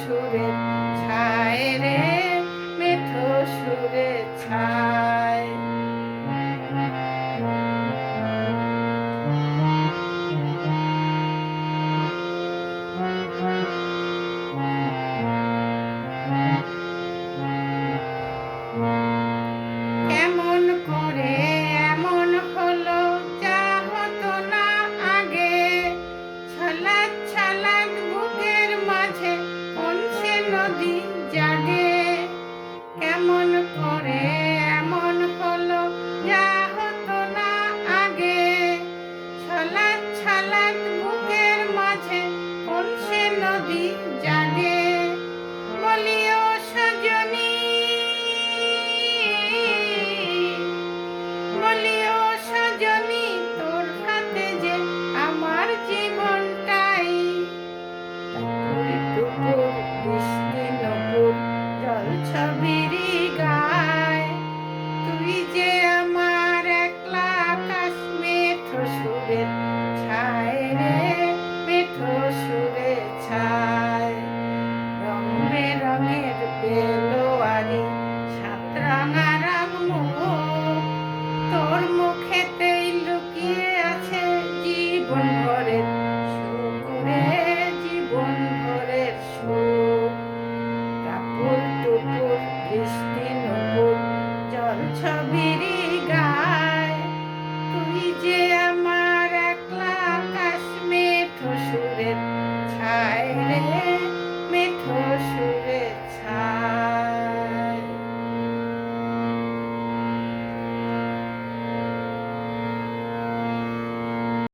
সুরের ছায় রে মেঠো সুরে ছায়। ছবিরি গায়। তুই যে আমার একলা আকাশ মেঠো সুরের ছায় রে মেঠো সুর।